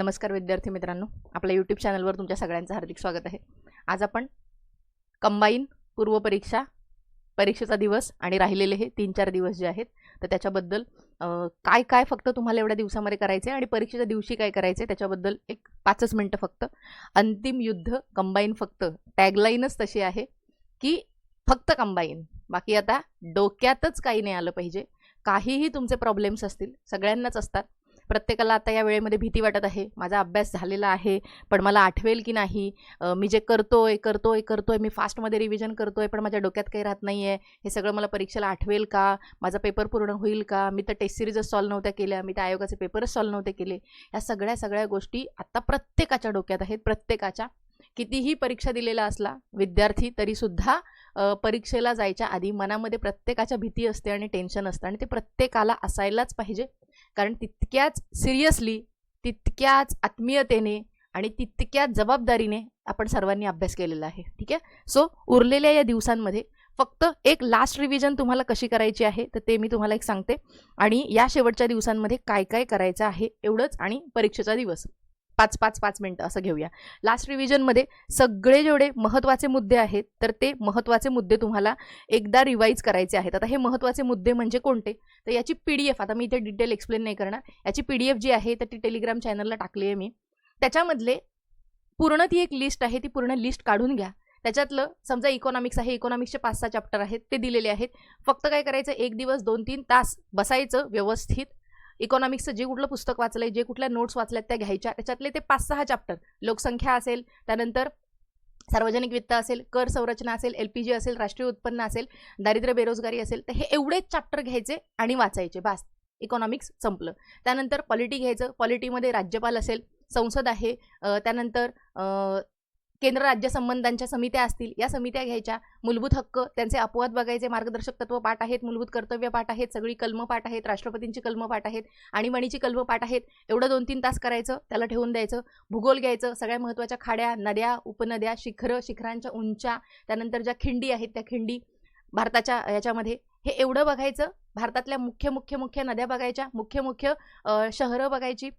नमस्कार विद्यार्थी मित्रांनो आपल्या यूट्यूब चॅनलवर तुमच्या सगळ्यांचं हार्दिक स्वागत आहे. आज आपण कंबाईन पूर्वपरीक्षा परीक्षेचा दिवस आणि राहिलेले हे तीन चार दिवस जे आहेत तर त्याच्याबद्दल काय काय फक्त तुम्हाला एवढ्या दिवसामध्ये करायचे आणि परीक्षेच्या दिवशी काय करायचे त्याच्याबद्दल एक पाचच मिनटं फक्त. अंतिम युद्ध कंबाईन फक्त टॅगलाईनच तशी आहे की फक्त कंबाईन बाकी आता डोक्यातच काही नाही आलं पाहिजे. काहीही तुमचे प्रॉब्लेम्स असतील सगळ्यांनाच असतात. प्रत्येकाला आता या वेळेमध्ये भीती वाटत आहे. माझा अभ्यास झालेला आहे पण मला आठवेल की नाही? मी जे करतोय करतोय करतोय मी फास्टमध्ये रिव्हिजन करतोय पण माझ्या डोक्यात काही राहत नाही आहे हे सगळं मला परीक्षेला आठवेल का? माझा पेपर पूर्ण होईल का? मी तर टेस्ट सिरीजच सॉल्व नव्हत्या केल्या मी त्या आयोगाचे पेपरच सॉल्व नव्हते केले. या सगळ्या सगळ्या गोष्टी आत्ता प्रत्येकाच्या डोक्यात आहेत प्रत्येकाच्या. कितीही परीक्षा दिलेला असला विद्यार्थी तरीसुद्धा परीक्षेला जायच्या आधी मनामध्ये प्रत्येकाच्या भीती असते आणि टेन्शन असतं आणि ते प्रत्येकाला असायलाच पाहिजे. कारण तितक्याच सिरियसली तितक्याच आत्मीयतेने आणि तितक्याच जबाबदारीने आपण सर्वांनी अभ्यास केलेला आहे. ठीक आहे? सो उरलेल्या या दिवसांमध्ये फक्त एक लास्ट रिव्हिजन तुम्हाला कशी करायची आहे तर ते मी तुम्हाला एक सांगते. आणि या शेवटच्या दिवसांमध्ये काय काय करायचं आहे एवढंच आणि परीक्षेचा दिवस. पाच पाच पाच मिनटं असं घेऊया. लास्ट रिव्हिजनमध्ये सगळे जेवढे महत्त्वाचे मुद्दे आहेत तर ते महत्त्वाचे मुद्दे तुम्हाला एकदा रिवाईज करायचे आहेत. आता हे महत्त्वाचे मुद्दे म्हणजे कोणते? तर याची पी डी एफ आता मी इथे डिटेल एक्सप्लेन नाही करणार. याची पी डी एफ जी आहे तर ती टेलिग्राम चॅनलला टाकली आहे मी. त्याच्यामधले पूर्ण ती एक लिस्ट आहे ती पूर्ण लिस्ट काढून घ्या. त्याच्यातलं समजा इकॉनॉमिक्स आहे इकॉनॉमिक्सचे पाच सहा चॅप्टर आहेत ते दिलेले आहेत. फक्त काय करायचं? एक दिवस दोन तीन तास बसायचं व्यवस्थित. इकॉनॉमिक्सचं जे कुठलं पुस्तक वाचलंय जे कुठल्या नोट्स वाचल्यात त्या घ्यायच्या. त्याच्यातले ते पाच सहा चॅप्टर लोकसंख्या असेल त्यानंतर सार्वजनिक वित्त असेल कर संरचना असेल एल पी जी असेल राष्ट्रीय उत्पन्न असेल दारिद्र्य बेरोजगारी असेल तर हे एवढेच चॅप्टर घ्यायचे आणि वाचायचे. बास इकॉनॉमिक्स संपलं. त्यानंतर पॉलिटी घ्यायचं. पॉलिटीमध्ये राज्यपाल असेल संसद आहे. त्यानंतर केंद्र राज्य संबंधांच्या समित्या असतील या समित्या घ्यायच्या. मूलभूत हक्क त्यांचे अपवाद बघायचे मार्गदर्शक तत्व पाठ आहेत मूलभूत कर्तव्य पाठ आहेत सगळी कलमं पाठ आहेत राष्ट्रपतींची कलमं पाठ आहेत आणीबाणीची कलमं पाठ आहेत एवढं दोन तीन तास करायचं त्याला ठेवून द्यायचं भूगोल घ्यायचं सगळ्या महत्त्वाच्या खाड्या नद्या उपनद्या शिखरं शिखरांच्या उंच्या त्यानंतर ज्या खिंडी आहेत त्या खिंडी भारताच्या याच्यामध्ये हे एवढं बघायचं भारतातल्या मुख्य मुख्य मुख्य नद्या बघायच्या मुख्य मुख्य शहरं बघायची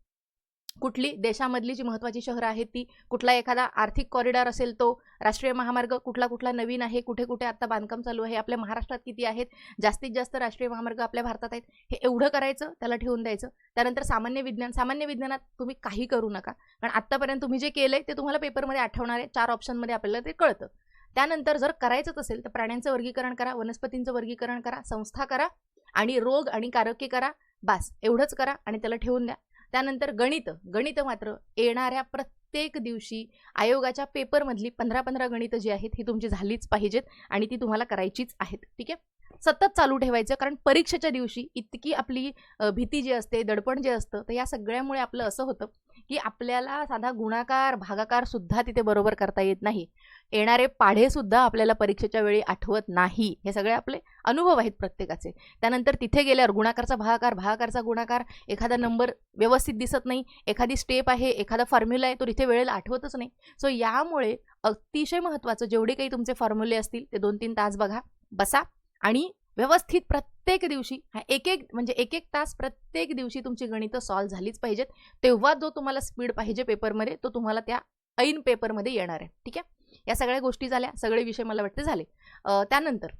कुठली देशामधली जी महत्त्वाची शहरं आहेत ती कुठला एखादा आर्थिक कॉरिडॉर असेल तो राष्ट्रीय महामार्ग कुठला कुठला नवीन आहे कुठे कुठे आता बांधकाम चालू आहे आपल्या महाराष्ट्रात किती आहेत जास्तीत जास्त राष्ट्रीय महामार्ग आपल्या भारतात आहेत हे एवढं करायचं त्याला ठेवून द्यायचं. त्यानंतर सामान्य विज्ञान सामान्य विज्ञानात तुम्ही काही करू नका. कारण आत्तापर्यंत तुम्ही जे केलंय ते तुम्हाला पेपरमध्ये आठवणार आहे चार ऑप्शनमध्ये आपल्याला ते कळतं. त्यानंतर जर करायचंच असेल तर प्राण्यांचं वर्गीकरण करा वनस्पतींचं वर्गीकरण करा संस्था करा आणि रोग आणि कारके करा बास एवढंच करा आणि त्याला ठेवून द्या. त्यानंतर गणित. गणित मात्र येणाऱ्या प्रत्येक दिवशी आयोगाच्या पेपरमधली पंधरा पंधरा गणितं जी आहेत ही तुमची झालीच पाहिजेत आणि ती तुम्हाला करायचीच आहेत. ठीक आहे? सतत चालू ठेवायचं. कारण परीक्षेच्या दिवशी इतकी आपली भीती जी असते दडपण जे असतं तर या सगळ्यामुळे आपलं असं होतं की आपल्याला साधा गुणाकार भागाकार सुद्धा तिथे बरोबर करता येत नाही. येणारे पाढे सुद्धा आपल्याला परीक्षेच्या वेळी आठवत नाही. हे सगळे आपले अनुभव आहेत प्रत्येकाचे. त्यानंतर तिथे गेल्यावर गुणाकारचा भागाकार भागाकारचा गुणाकार एखादा नंबर व्यवस्थित दिसत नाही एखादी स्टेप आहे एखादा फॉर्म्युला आहे तो तिथे वेळेला आठवतच नाही. सो यामुळे अतिशय महत्त्वाचं जेवढे काही तुमचे फॉर्म्युले असतील ते दोन तीन तास बघा बसा आणि व्यवस्थित प्रत्येक दिवशी हा एक एक म्हणजे एक एक तास प्रत्येक दिवशी तुमची गणितं सॉल्व्ह झालीच पाहिजेत. तेव्हा जो तुम्हाला स्पीड पाहिजे पेपरमध्ये तो तुम्हाला त्या ऐन पेपरमध्ये येणार आहे. ठीक आहे? या सगळ्या गोष्टी झाल्या सगळे विषय मला वाटते झाले. त्यानंतर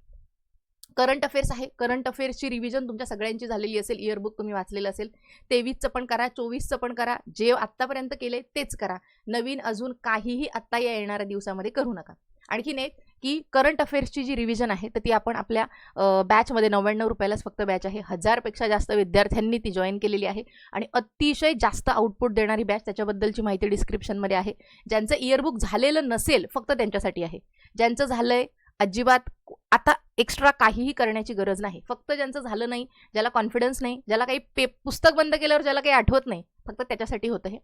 करंट अफेअर्स आहे. करंट अफेअर्सची रिव्हिजन तुमच्या सगळ्यांची झालेली असेल. इयरबुक तुम्ही वाचलेलं असेल. तेवीसचं पण करा चोवीसचं पण करा. जे आत्तापर्यंत केले तेच करा. नवीन अजून काहीही आत्ता या येणाऱ्या दिवसामध्ये करू नका. आणखीन एक की करंट अफेअर्सची जी रिव्हिजन आहे तर ती आपण आपल्या बॅचमध्ये नव्याण्णव रुपयालाच फक्त बॅच आहे. हजारपेक्षा जास्त विद्यार्थ्यांनी ती जॉईन केलेली आहे. आणि अतिशय जास्त आउटपुट देणारी बॅच त्याच्याबद्दलची माहिती डिस्क्रिप्शनमध्ये आहे. ज्यांचं इयरबुक झालेलं नसेल फक्त त्यांच्यासाठी आहे. ज्यांचं झालंय अजिबात आता एक्स्ट्रा काहीही करण्याची गरज नाही. फक्त ज्यांचं झालं नाही ज्याला कॉन्फिडन्स नाही ज्याला काही पे पुस्तक बंद केल्यावर ज्याला काही आठवत नाही फक्त त्याच्यासाठी होतं हे.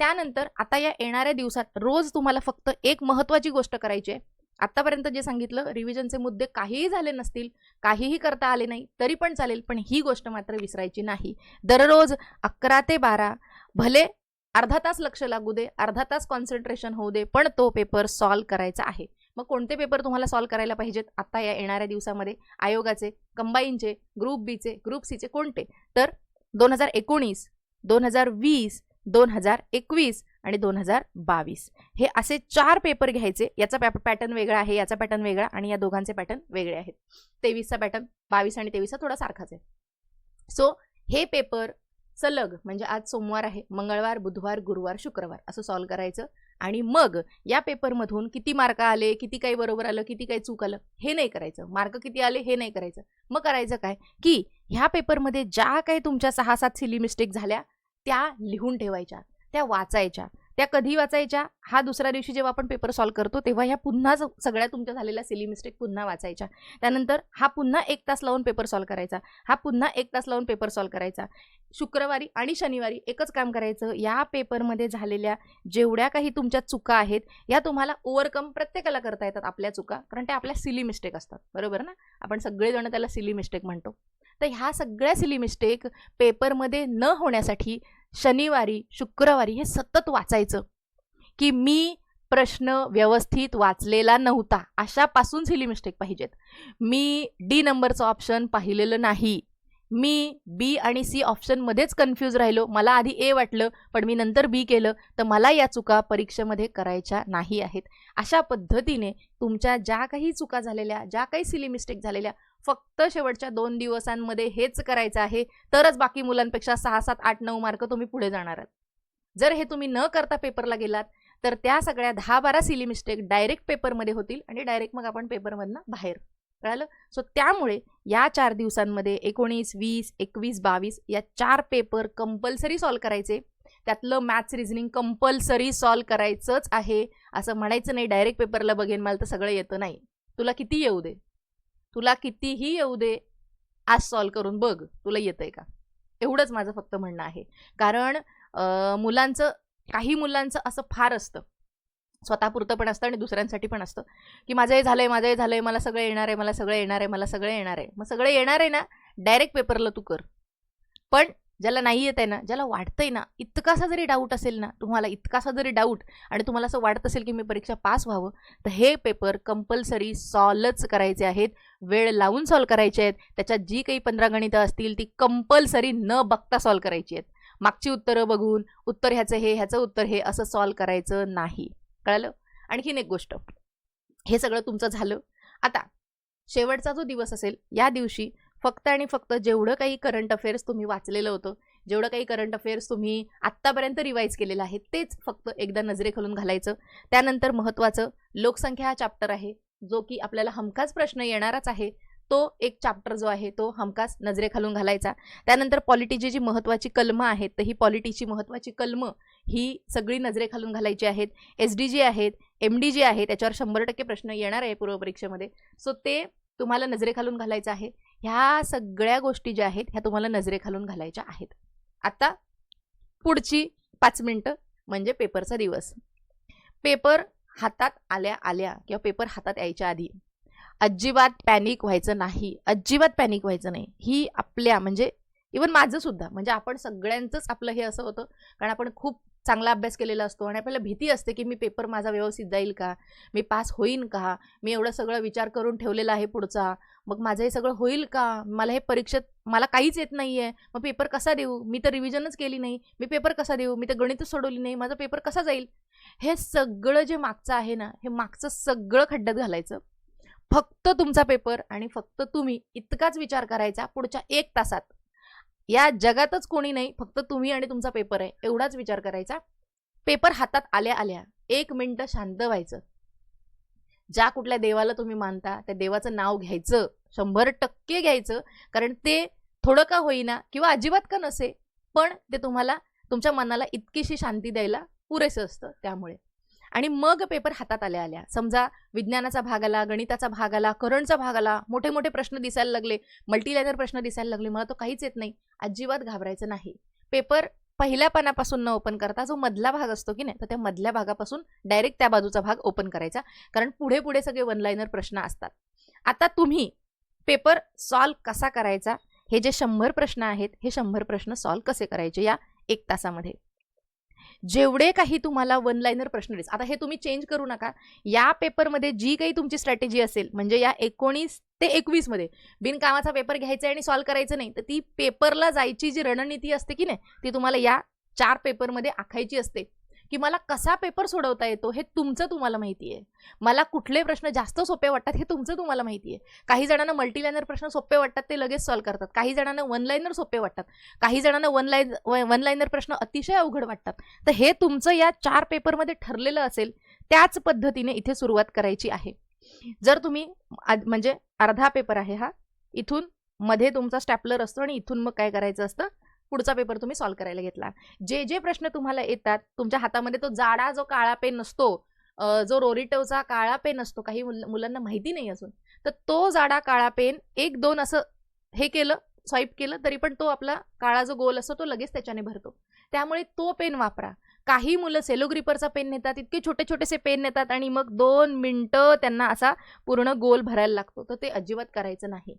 त्यानंतर आता या येणाऱ्या दिवसात रोज तुम्हाला फक्त एक महत्त्वाची गोष्ट करायची आहे. आत्तापर्यंत जे सांगितलं रिव्हिजनचे मुद्दे काहीही झाले नसतील काहीही करता आले नाही तरी पण चालेल पण ही गोष्ट मात्र विसरायची नाही. दररोज अकरा ते बारा भले अर्धा तास लक्ष लागू दे अर्धा तास कॉन्सन्ट्रेशन होऊ दे पण तो पेपर सॉल्व करायचा आहे. मग कोणते पेपर तुम्हाला सॉल्व करायला पाहिजेत? आता या येणाऱ्या दिवसामध्ये आयोगाचे कंबाईनचे ग्रुप बीचे ग्रुप सीचे कोणते? तर दोन हजार एकोणीस दोन हजार वीस दोन हजार एकवीस आणि दोन हजार बावीस. हे असे चार पेपर घ्यायचे. याचा पॅ पॅटर्न वेगळा आहे याचा पॅटर्न वेगळा आणि या दोघांचे पॅटर्न वेगळे आहेत. तेवीसचा पॅटर्न बावीस आणि तेवीसचा थोडा सारखाच आहे. सो हे पेपर सलग म्हणजे आज सोमवार आहे. मंगळवार बुधवार गुरुवार शुक्रवार असं सॉल्व करायचं. आणि मग या पेपरमधून किती मार्क आले किती काही बरोबर आलं किती काही चूक आलं हे नाही करायचं. मार्क किती आले हे नाही करायचं. मग करायचं काय? की ह्या पेपरमध्ये ज्या काही तुमच्या सहा सात सिली मिस्टेक झाल्या त्या लिहून ठेवायच्या. त्या वाचायच्या. त्या कधी वाचायच्या? हा दुसऱ्या दिवशी जेव्हा आपण पेपर सॉल्व करतो तेव्हा ह्या पुन्हा ज- सगळ्या तुमच्या झालेल्या सिली मिस्टेक पुन्हा वाचायच्या. त्यानंतर हा पुन्हा एक तास लावून पेपर सॉल्व करायचा. हा पुन्हा एक तास लावून पेपर सॉल्व करायचा. शुक्रवारी आणि शनिवारी एकच काम करायचं. या पेपरमध्ये झालेल्या जेवढ्या काही तुमच्या चुका आहेत या तुम्हाला ओव्हरकम प्रत्येकाला करता येतात आपल्या चुका. कारण त्या आपल्या सिली मिस्टेक असतात. बरोबर ना? आपण सगळेजण त्याला सिली मिस्टेक म्हणतो. तर ह्या सगळ्या सिली मिस्टेक पेपरमध्ये न होण्यासाठी शनिवारी शुक्रवारी हे सतत वाचायचं. की मी प्रश्न व्यवस्थित वाचलेला नव्हता अशापासून सिली मिस्टेक पाहिजेत. मी डी नंबरचं ऑप्शन पाहिलेलं नाही. मी बी आणि सी ऑप्शनमध्येच कन्फ्यूज राहिलो. मला आधी ए वाटलं पण मी नंतर बी केलं तर मला या चुका परीक्षेमध्ये करायच्या नाही आहेत. अशा पद्धतीने तुमच्या ज्या काही चुका झालेल्या ज्या काही सिली मिस्टेक झालेल्या फक्त शेवटच्या दोन दिवसांमध्ये हेच करायचं आहे तरच बाकी मुलांपेक्षा सहा सात आठ नऊ मार्क तुम्ही पुढे जाणार आहात. जर हे तुम्ही न करता पेपरला गेलात तर त्या सगळ्या दहा बारा सिली मिस्टेक डायरेक्ट पेपरमध्ये होतील आणि डायरेक्ट मग आपण पेपरमधनं बाहेर. कळालं? सो त्यामुळे या चार दिवसांमध्ये एकोणीस वीस एकवीस बावीस या चार पेपर कंपल्सरी सॉल्व करायचे. त्यातलं मॅथ्स रिझनिंग कंपल्सरी सॉल्व करायचंच आहे. असं म्हणायचं नाही डायरेक्ट पेपरला बघेन मला तर सगळं येतं नाही. तुला किती येऊ दे? तुला कितीही येऊ दे आज सॉल्व करून बघ तुला येतंय का? एवढंच माझं फक्त म्हणणं आहे. कारण मुलांचं काही मुलांचं असं फार असतं. स्वतःपुरतं पण असतं आणि दुसऱ्यांसाठी पण असतं. की माझं हे झालंय माझं हे झालंय मला सगळं येणार आहे मला सगळं येणार आहे मला सगळं येणार आहे. मग सगळं येणार आहे ना डायरेक्ट पेपरला तू कर. पण ज्याला नाही येत आहे ना ज्याला वाटतंय ना इतकासा जरी डाऊट असेल ना तुम्हाला इतकासा जरी डाऊट आणि तुम्हाला असं वाटत असेल की मी परीक्षा पास व्हावं तर हे पेपर कंपल्सरी सॉल्वच करायचे आहेत. वेळ लावून सॉल्व करायचे आहेत. त्याच्यात जी काही पंधरा गणितं असतील ती कंपल्सरी न बघता सॉल्व करायची आहेत. मागची उत्तरं बघून उत्तर ह्याचं हे ह्याचं उत्तर हे असं सॉल्व करायचं नाही. कळलं? आणखीन एक गोष्ट. हे सगळं तुमचं झालं. आता शेवटचा जो दिवस असेल या दिवशी फक्त आणि फक्त जेवढं काही करंट अफेअर्स तुम्ही वाचलेलं होतं जेवढं काही करंट अफेअर्स तुम्ही आत्तापर्यंत रिवाईज केलेलं आहे तेच फक्त एकदा नजरेखालून घालायचं. त्यानंतर महत्त्वाचं लोकसंख्या हा चॅप्टर आहे जो की आपल्याला हमखास प्रश्न येणारच आहे तो एक चॅप्टर जो आहे तो हमखास नजरेखालून घालायचा. त्यानंतर पॉलिटीची जी महत्त्वाची कलमं आहेत तर ही पॉलिटीची महत्त्वाची कलमं ही सगळी नजरेखालून घालायची आहेत. एस डी जी आहेत एम डी जी आहे त्याच्यावर शंभर टक्के प्रश्न येणार आहे पूर्वपरीक्षेमध्ये सो ते तुम्हाला नजरेखालून घालायचं आहे. ह्या सगळ्या गोष्टी ज्या आहेत ह्या तुम्हाला नजरेखालून घालायच्या आहेत. आता पुढची पाच मिनटं म्हणजे पेपरचा दिवस. पेपर हातात आल्या आल्या किंवा पेपर हातात यायच्या आधी अजिबात पॅनिक व्हायचं नाही अजिबात पॅनिक व्हायचं नाही. ही आपल्या म्हणजे इवन माझं सुद्धा म्हणजे आपण सगळ्यांचंच आपलं हे असं होतं कारण आपण खूप चांगला अभ्यास केलेला असतो आणि आपल्याला भीती असते की मी पेपर माझा व्यवस्थित जाईल का? मी पास होईन का? मी एवढं सगळं विचार करून ठेवलेला आहे पुढचा. मग माझं हे सगळं होईल का? मला हे परीक्षेत मला काहीच येत नाही आहे मग पेपर कसा देऊ? मी तर रिव्हिजनच केली नाही. मी पेपर कसा देऊ? मी तर गणितच सोडवली नाही. माझा पेपर कसा जाईल? हे सगळं जे मागचं आहे ना हे मागचं सगळं खड्ड्यात घालायचं. फक्त तुमचा पेपर आणि फक्त तुम्ही इतकाच विचार करायचा पुढच्या एक तासात. या जगातच कोणी नाही फक्त तुम्ही आणि तुमचा पेपर आहे. एवढाच विचार करायचा. पेपर हातात आल्या आल्या एक मिनटं शांत व्हायचं. ज्या कुठल्या देवाला तुम्ही मानता त्या देवाचं नाव घ्यायचं. शंभर टक्के घ्यायचं. कारण ते थोडं का होईना किंवा अजिबात का नसे पण ते तुम्हाला तुमच्या मनाला इतकीशी शांती द्यायला पुरेसं असतं त्यामुळे. आणि मग पेपर हातात आल्या आल्या. समजा विज्ञानाचा भाग आला गणिताचा भाग आला करंटचा भाग आला मोठे मोठे प्रश्न दिसायला लागले मल्टीलायनर प्रश्न दिसायला लागले मला तो काहीच येत नाही. अजिबात घाबरायचं नाही. पेपर पहिल्या पानापासून न ओपन करता जो मधला भाग असतो की नाही तर त्या मधल्या भागापासून डायरेक्ट त्या बाजूचा भाग ओपन करायचा. कारण पुढे पुढे सगळे वन लाईनर प्रश्न असतात. आता तुम्ही पेपर सॉल्व कसा करायचा? हे जे शंभर प्रश्न आहेत हे शंभर प्रश्न सॉल्व कसे करायचे या एक तासामध्ये? जेवढे काही तुम्हाला वन लाईनर प्रश्न दिस. आता हे तुम्ही चेंज करू नका. या पेपरमध्ये जी काही तुमची स्ट्रॅटेजी असेल म्हणजे या एकोणीस ते एकवीसमध्ये बिनकामाचा पेपर घ्यायचा आणि सॉल्व करायचं नाही तर ती पेपरला जायची जी रणनीती असते की नाही ती तुम्हाला या चार पेपरमध्ये आखायची असते. की मला कसा पेपर सोडवता येतो हे तुमचं तुम्हाला माहिती आहे मला कुठले प्रश्न जास्त सोपे वाटतात हे तुमचं तुम्हाला माहिती आहे काही जणांना मल्टीलायनर प्रश्न सोपे वाटतात ते लगेच सॉल्व्ह करतात. काही जणांना वन लाईनर सोपे वाटतात. काही जणांना वन लाईन वन लाईनर प्रश्न अतिशय अवघड वाटतात. तर हे तुमचं या चार पेपरमध्ये ठरलेलं असेल त्याच पद्धतीने इथे सुरुवात करायची आहे. जर तुम्ही म्हणजे अर्धा पेपर आहे हा इथून मध्ये तुमचा स्टॅपलर असतो आणि इथून मग काय करायचं असतं? पुढचा पेपर तुम्ही सॉल्व्ह करायला घेतला. जे जे प्रश्न तुम्हाला येतात तुमच्या हातामध्ये तो जाडा जो काळा पेन नसतो जो रोरिटोचा काळा पेन असतो काही मुलांना माहिती नाही अजून तर तो जाडा काळा पेन एक दोन असं हे केलं स्वाईप केलं तरी पण तो आपला काळा जो गोल असतो तो लगेच त्याच्याने भरतो. त्यामुळे तो पेन वापरा. काही मुलं सेलोग्रिपरचा पेन नेतात इतके छोटे छोटेसे पेन नेतात आणि मग दोन मिनटं त्यांना असा पूर्ण गोल भरायला लागतो. तर ते अजिबात करायचं नाही.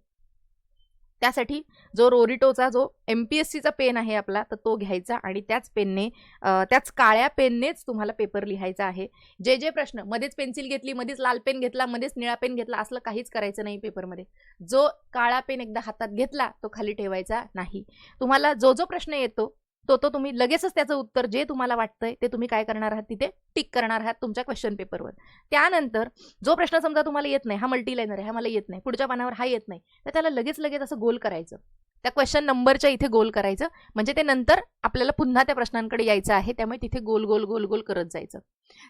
त्यासाठी जो रोरिटोचा जो एम पी एस सीचा पेन आहे आपला तर तो घ्यायचा आणि त्याच पेनने त्याच काळ्या पेननेच तुम्हाला पेपर लिहायचा आहे. जे जे प्रश्न मध्येच पेन्सिल घेतली मध्येच लाल पेन घेतला मध्येच निळा पेन घेतला असलं काहीच करायचं नाही पेपरमध्ये. जो काळा पेन एकदा हातात घेतला तो खाली ठेवायचा नाही. तुम्हाला जो जो प्रश्न येतो तो तो तुम्ही लगेचच त्याचं उत्तर जे तुम्हाला वाटतंय ते तुम्ही काय करणार आहात तिथे टिक करणार आहात तुमच्या क्वेश्चन पेपरवर त्यानंतर जो प्रश्न समजा तुम्हाला येत नाही हा मल्टीलायनर आहे हा मला येत नाही पुढच्या पानावर हा येत नाही तर त्याला लगेच लगेच असं गोल करायचं. त्या क्वेश्चन नंबरच्या इथे गोल करायचं म्हणजे ते नंतर आपल्याला पुन्हा त्या प्रश्नांकडे यायचं आहे त्यामुळे तिथे गोल गोल गोल गोल करत जायचं.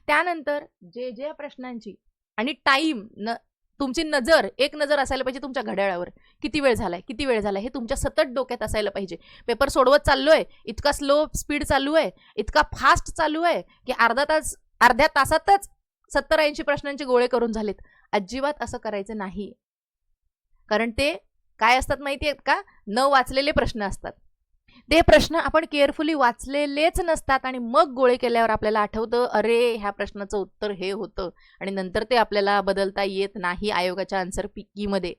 त्यानंतर जे जे प्रश्नांची आणि टाईम न तुमची नजर एक नजर असायला पाहिजे तुमच्या घड्याळावर. किती वेळ झालाय? किती वेळ झालाय? हे तुमच्या सतत डोक्यात असायला पाहिजे. पेपर सोडवत चाललोय. इतका स्लो स्पीड चालू आहे. इतका फास्ट चालू आहे की अर्धा तास अर्ध्या तासातच सत्तर ऐंशी प्रश्नांचे गोळे करून झालेत. अजिबात असं करायचं नाही. कारण ते काय असतात माहिती आहेत का? न वाचलेले प्रश्न असतात. ते प्रश्न आपण केअरफुली वाचलेलेच नसतात आणि मग गोळे केल्यावर आपल्याला आठवतं अरे ह्या प्रश्नाचं उत्तर हे होतं. आणि नंतर ते आपल्याला बदलता येत नाही आयोगाच्या आन्सर पिकीमध्ये.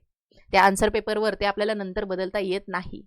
त्या आन्सर पेपरवर ते आपल्याला नंतर बदलता येत नाही.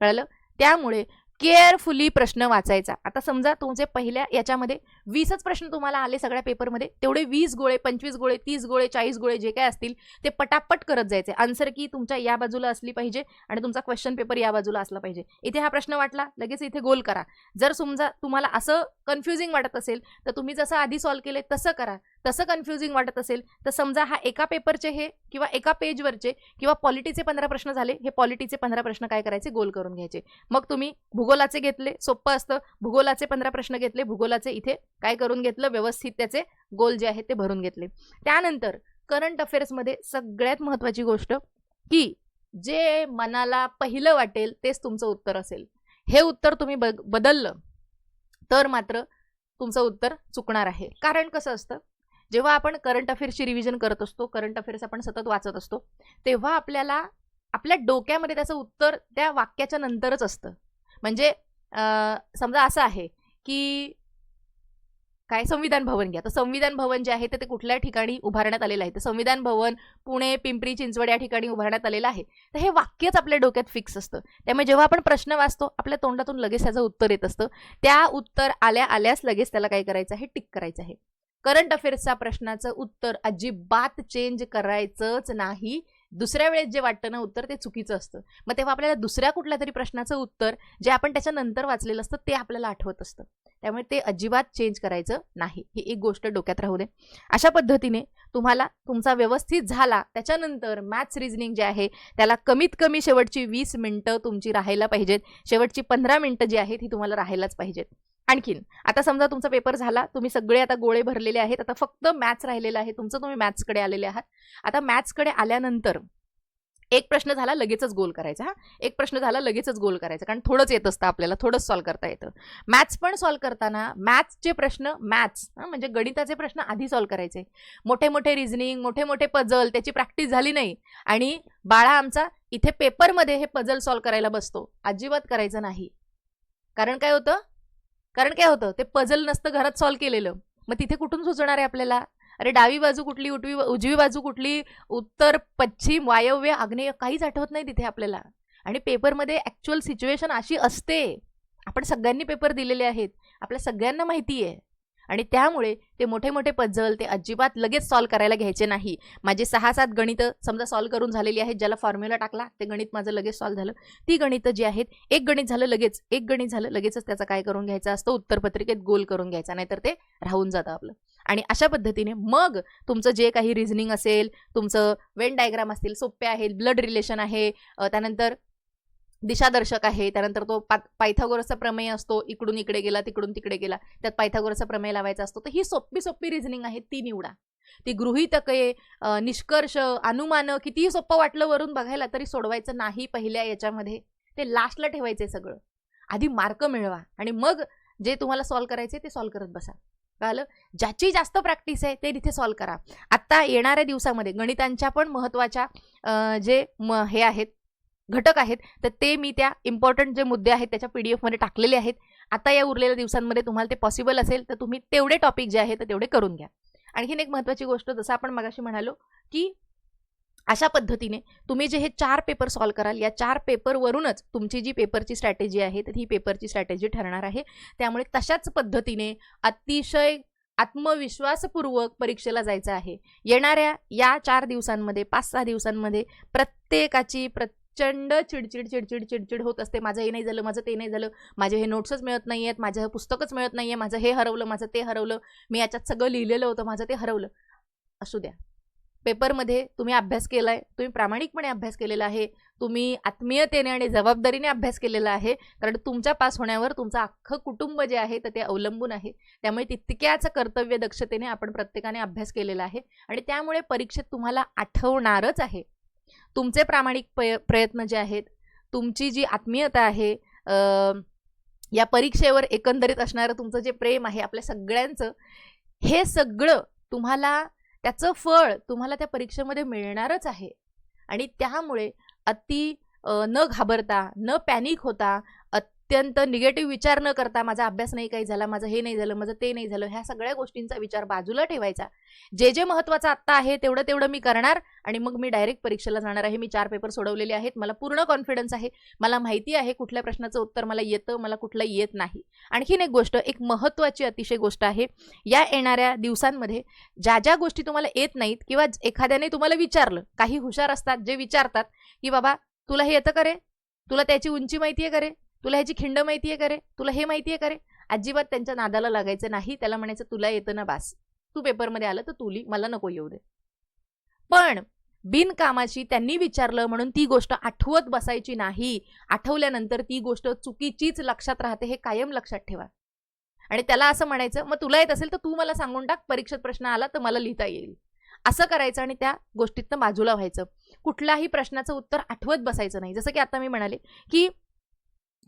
कळलं? त्यामुळे केअरफुली प्रश्न वाचायचा. आता समजा तुमचे पहिल्या याच्यामध्ये वीसच प्रश्न तुम्हाला आले सगळ्या पेपरमध्ये तेवढे वीस गोळे पंचवीस गोळे तीस गोळे चाळीस गोळे जे काय असतील ते पटापट करत जायचे. आन्सर की तुमच्या या बाजूला असली पाहिजे आणि तुमचा क्वेश्चन पेपर या बाजूला असला पाहिजे. इथे हा प्रश्न वाटला लगेच इथे गोल करा. जर समजा तुम्हाला असं कन्फ्युजिंग वाटत असेल तर तुम्ही जसं आधी सॉल्व्ह केले तसं करा. तसं कन्फ्युजिंग वाटत असेल तर समजा हा एका पेपरचे हे किंवा एका पेजवरचे किंवा पॉलिटीचे पंधरा प्रश्न झाले हे पॉलिटीचे पंधरा प्रश्न काय करायचे? गोल करून घ्यायचे. मग तुम्ही भूगोलाचे घेतले सोपं असतं. भूगोलाचे पंधरा प्रश्न घेतले भूगोलाचे इथे काय करून घेतलं? व्यवस्थित त्याचे गोल जे आहेत ते भरून घेतले. त्यानंतर करंट अफेअर्समध्ये सगळ्यात महत्त्वाची गोष्ट की जे मनाला पहिलं वाटेल तेच तुमचं उत्तर असेल. हे उत्तर तुम्ही बदललं तर मात्र तुमचं उत्तर चुकणार आहे. कारण कसं असतं? जेव्हा आपण करंट अफेअर्सची रिव्हिजन करत असतो करंट अफेअर्स आपण सतत वाचत असतो तेव्हा आपल्याला आपल्या डोक्यामध्ये त्याचं उत्तर त्या वाक्याच्या नंतरच असतं. म्हणजे समजा असं आहे की काय संविधान भवन घ्या. तर संविधान भवन जे आहे ते ते कुठल्या ठिकाणी उभारण्यात आलेलं आहे? तर संविधान भवन पुणे पिंपरी चिंचवड या ठिकाणी उभारण्यात आलेलं आहे. तर हे वाक्यच आपल्या डोक्यात फिक्स असतं. त्यामुळे जेव्हा आपण प्रश्न वाचतो आपल्या तोंडातून लगेच त्याचं उत्तर येत असतं. त्या उत्तर आल्या आल्यास लगेच त्याला काय करायचं आहे? टिक करायचं आहे. करंट अफेअर्सच्या प्रश्नाचं उत्तर अजिबात चेंज करायचंच नाही. दुसऱ्या वेळेस जे वाटतं ना उत्तर ते चुकीचं असतं. मग तेव्हा आपल्याला दुसऱ्या कुठल्या तरी प्रश्नाचं उत्तर जे आपण त्याच्यानंतर वाचलेलं असतं ते आपल्याला आठवत असतं. त्यामुळे ते अजिबात चेंज करायचं नाही. ही एक गोष्ट डोक्यात राहू दे. अशा पद्धतीने तुम्हाला तुमचा व्यवस्थित झाला त्याच्यानंतर मॅथ्स रिझनिंग जे आहे त्याला कमीत कमी शेवटची वीस मिनटं तुमची राहायला पाहिजेत. शेवटची पंधरा मिनटं जी आहेत ही तुम्हाला राहायलाच पाहिजेत. आणखीन. आता समजा तुमचा पेपर झाला तुम्ही सगळे आता गोळे भरलेले आहेत आता फक्त मॅथ्स राहिलेलं आहे तुमचं तुम्ही मॅथ्सकडे आलेले आहात. आता मॅथ्सकडे आल्यानंतर एक प्रश्न झाला लगेचच गोल करायचा हा. एक प्रश्न झाला लगेचच गोल करायचा कारण थोडंच येत असतं आपल्याला थोडंच सॉल्व करता येतं. मॅथ्स पण सॉल्व करताना मॅथ्सचे प्रश्न मॅथ्स म्हणजे गणिताचे प्रश्न आधी सॉल्व करायचे. मोठे मोठे रिझनिंग मोठे मोठे पझल त्याची प्रॅक्टिस झाली नाही. आणि बाळा आमचा इथे पेपरमध्ये हे पजल सॉल्व करायला बसतो. अजिबात करायचं नाही. कारण काय होतं? कारण काय होतं ते पझल नसतं घरात सॉल्व केलेलं. मग तिथे कुठून सुचणार आहे आपल्याला? अरे डावी बाजू कुठली उठवी उजवी बाजू कुठली? उत्तर पश्चिम वायव्य आग्नेय काहीच आठवत नाही तिथे आपल्याला. आणि पेपरमध्ये ॲक्च्युअल सिच्युएशन अशी असते. आपण सगळ्यांनी पेपर दिलेले आहेत. आपल्या सगळ्यांना माहिती आहे आणि त्यामुळे ते मोठे मोठे पझल ते अजिबात लगेच सॉल्व करायला घ्यायचे नाही. माझे सहा सात गणितं समजा सॉल्व करून झालेली आहेत ज्याला फॉर्म्युला टाकला ते गणित माझं लगेच सॉल्व झालं. ती गणितं जी आहेत एक गणित झालं लगेच एक गणित झालं लगेचच त्याचा काय करून घ्यायचा असतो? उत्तरपत्रिकेत गोल करून घ्यायचा नाहीतर ते राहून जातं आपलं. आणि अशा पद्धतीने मग तुमचं जे काही रिझनिंग असेल तुमचं वेन डायग्राम असतील सोपे आहेत ब्लड रिलेशन आहे त्यानंतर दिशादर्शक आहे. त्यानंतर तो पा पायथागोरसचा प्रमेय असतो. इकडून इकडे गेला तिकडून तिकडे गेला. त्यात पायथागोरसचा प्रमेय लावायचा असतो. तर ही सोपी सोपी रिझनिंग आहे. ती निवडा. ती गृहीतके निष्कर्ष अनुमान कितीही सोपं वाटलं वरून बघायला तरी सोडवायचं नाही पहिल्या याच्यामध्ये. ते लास्टला ठेवायचे सगळं. आधी मार्क मिळवा आणि मग जे तुम्हाला सॉल्व करायचे ते सॉल्व करत बसा. कळलं? ज्याची जास्त प्रॅक्टिस आहे ते तिथे सॉल्व करा. आत्ता येणाऱ्या दिवसामध्ये गणितांच्या पण महत्त्वाच्या जे म हे आहेत घटक आहेत तर ते मी त्या इम्पॉर्टंट जे मुद्दे आहेत त्याच्या पी डी एफमध्ये टाकलेले आहेत. आता या उरलेल्या दिवसांमध्ये तुम्हाला ते पॉसिबल असेल तर तुम्ही तेवढे टॉपिक जे आहेत तर तेवढे करून घ्या. आणखीन एक महत्त्वाची गोष्ट जसं आपण मगाशी म्हणालो की अशा पद्धतीने तुम्ही जे हे चार पेपर सॉल्व कराल या चार पेपरवरूनच तुमची जी पेपरची स्ट्रॅटेजी आहे तर ही पेपरची स्ट्रॅटेजी ठरणार आहे. त्यामुळे तशाच पद्धतीने अतिशय आत्मविश्वासपूर्वक परीक्षेला जायचं आहे. येणाऱ्या या चार दिवसांमध्ये पाच सहा दिवसांमध्ये प्रत्येकाची प्रचंड चिडचिड चिडचिड चिडचिड होत असते. माझं हे नाही झालं माझं ते नाही झालं. माझे हे नोट्सच मिळत नाही आहेत माझं पुस्तकच मिळत नाही आहे माझं हे हरवलं माझं ते हरवलं. मी याच्यात सगळं लिहिलेलं होतं माझं ते हरवलं. असू द्या. पेपरमध्ये तुम्ही अभ्यास केला आहे तुम्ही प्रामाणिकपणे अभ्यास केलेला आहे तुम्ही आत्मीयतेने आणि जबाबदारीने अभ्यास केलेला आहे कारण तुमच्या पास होण्यावर तुमचं अख्खं कुटुंब जे आहे तर ते अवलंबून आहे. त्यामुळे तितक्याच कर्तव्य दक्षतेने आपण प्रत्येकाने अभ्यास केलेला आहे आणि त्यामुळे परीक्षेत तुम्हाला आठवणारच आहे. तुमचे प्रामाणिक पय प्रयत्न जे आहेत तुमची जी आत्मीयता आहे या परीक्षेवर एकंदरीत असणारं तुमचं जे प्रेम आहे आपल्या सगळ्यांचं हे सगळं तुम्हाला त्याचं फळ तुम्हाला त्या परीक्षेमध्ये मिळणारच आहे. आणि त्यामुळे अति न घाबरता न पॅनिक होता अत्यंत निगेटिव्ह विचार न करता माझा अभ्यास नाही काही झाला माझं हे नाही झालं माझं ते नाही झालं ह्या सगळ्या गोष्टींचा विचार बाजूला ठेवायचा. जे जे महत्त्वाचं आत्ता आहे तेवढं तेवढं मी करणार आणि मग मी डायरेक्ट परीक्षेला जाणार आहे. मी चार पेपर सोडवलेले आहेत. मला पूर्ण कॉन्फिडन्स आहे. मला माहिती आहे कुठल्या प्रश्नाचं उत्तर मला येतं मला कुठलं येत नाही. आणखीन एक गोष्ट एक महत्त्वाची अतिशय गोष्ट आहे. या येणाऱ्या दिवसांमध्ये ज्या ज्या गोष्टी तुम्हाला येत नाहीत किंवा एखाद्याने तुम्हाला विचारलं काही हुशार असतात जे विचारतात की बाबा तुला हे येतं करे तुला त्याची उंची माहिती आहे करे तुला ह्याची खिंड माहिती आहे करे तुला हे माहिती आहे करे अजिबात त्यांच्या नादाला लागायचं नाही. त्याला म्हणायचं तुला येतं ना बास. तू पेपरमध्ये आलं तर तुली मला नको येऊ दे. पण बिनकामाची त्यांनी विचारलं म्हणून ती गोष्ट आठवत बसायची नाही. आठवल्यानंतर ती गोष्ट चुकीचीच लक्षात राहते हे कायम लक्षात ठेवा. आणि त्याला असं म्हणायचं मग तुला येत असेल तर तू मला सांगून टाक. परीक्षेत प्रश्न आला तर मला लिहिता येईल. असं करायचं आणि त्या गोष्टीतनं बाजूला व्हायचं. कुठल्याही प्रश्नाचं उत्तर आठवत बसायचं नाही. जसं की आता मी म्हणाले की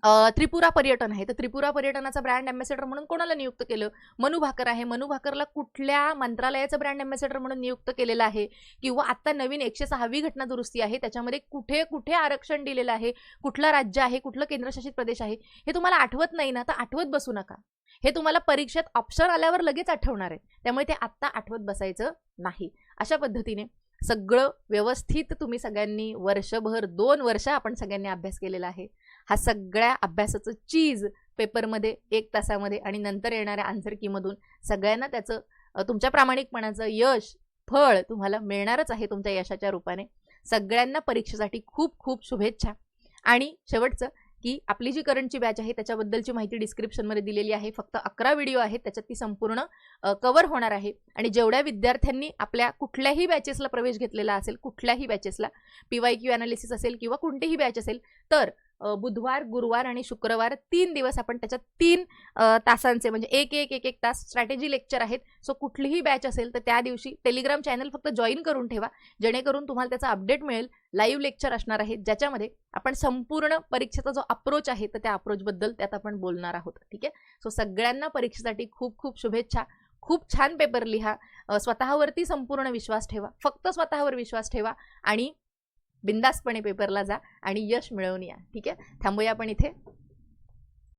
त्रिपुरा पर्यटन आहे. तर त्रिपुरा पर्यटनाचा ब्रँड अँबॅसेडर म्हणून कोणाला नियुक्त केलं? मनु भाकर आहे. मनु भाकरला कुठल्या मंत्रालयाचं ब्रँड अँबॅसेडर म्हणून नियुक्त केलेलं आहे? किंवा आत्ता नवीन एकशे सहावी घटना दुरुस्ती आहे. त्याच्यामध्ये कुठे कुठे आरक्षण दिलेलं आहे? कुठलं राज्य आहे? कुठलं केंद्रशासित प्रदेश आहे? हे तुम्हाला आठवत नाही ना? तर आठवत बसू नका. हे तुम्हाला परीक्षेत ऑप्शन आल्यावर लगेच आठवणार आहे. त्यामुळे ते आत्ता आठवत बसायचं नाही. अशा पद्धतीने सगळं व्यवस्थित तुम्ही सगळ्यांनी वर्षभर दोन वर्ष आपण सगळ्यांनी अभ्यास केलेला आहे. हा सगळ्या अभ्यासाचं चीज पेपरमध्ये एक तासामध्ये आणि नंतर येणाऱ्या आन्सर कीमधून सगळ्यांना त्याचं तुमच्या प्रामाणिकपणाचं यश फळ तुम्हाला मिळणारच आहे तुमच्या यशाच्या रूपाने. सगळ्यांना परीक्षेसाठी खूप खूप शुभेच्छा. आणि शेवटचं की आपली जी करंटची बॅच आहे त्याच्याबद्दलची माहिती डिस्क्रिप्शनमध्ये दिलेली आहे. फक्त अकरा व्हिडिओ आहेत त्याच्यात ती संपूर्ण कवर होणार आहे. आणि जेवढ्या विद्यार्थ्यांनी आपल्या कुठल्याही बॅचेसला प्रवेश घेतलेला असेल कुठल्याही बॅचेसला पी वाय क्यू अनालिसिस असेल किंवा कोणतीही बॅच असेल तर बुधवार गुरुवार आणि शुक्रवार तीन दिवस आपण त्याच्यात तीन तासांचे म्हणजे एक एक एक एक तास स्ट्रॅटेजी लेक्चर आहेत. सो कुठलीही बॅच असेल तर त्या दिवशी टेलिग्राम चॅनल फक्त जॉईन करून ठेवा. जेणेकरून तुम्हाला त्याचा अपडेट मिळेल. लाईव्ह लेक्चर असणार आहेत. ज्याच्यामध्ये आपण संपूर्ण परीक्षेचा जो अप्रोच आहे तर त्या अप्रोचबद्दल त्यात आपण बोलणार आहोत. ठीक आहे? सो सगळ्यांना परीक्षेसाठी खूप खूप शुभेच्छा. खूप छान पेपर लिहा. स्वतःवरती संपूर्ण विश्वास ठेवा. फक्त स्वतःवर विश्वास ठेवा. आणि बिंदासपणे पेपरला जा आणि यश मिळवून या. ठीक आहे? थांबूया आपण इथे.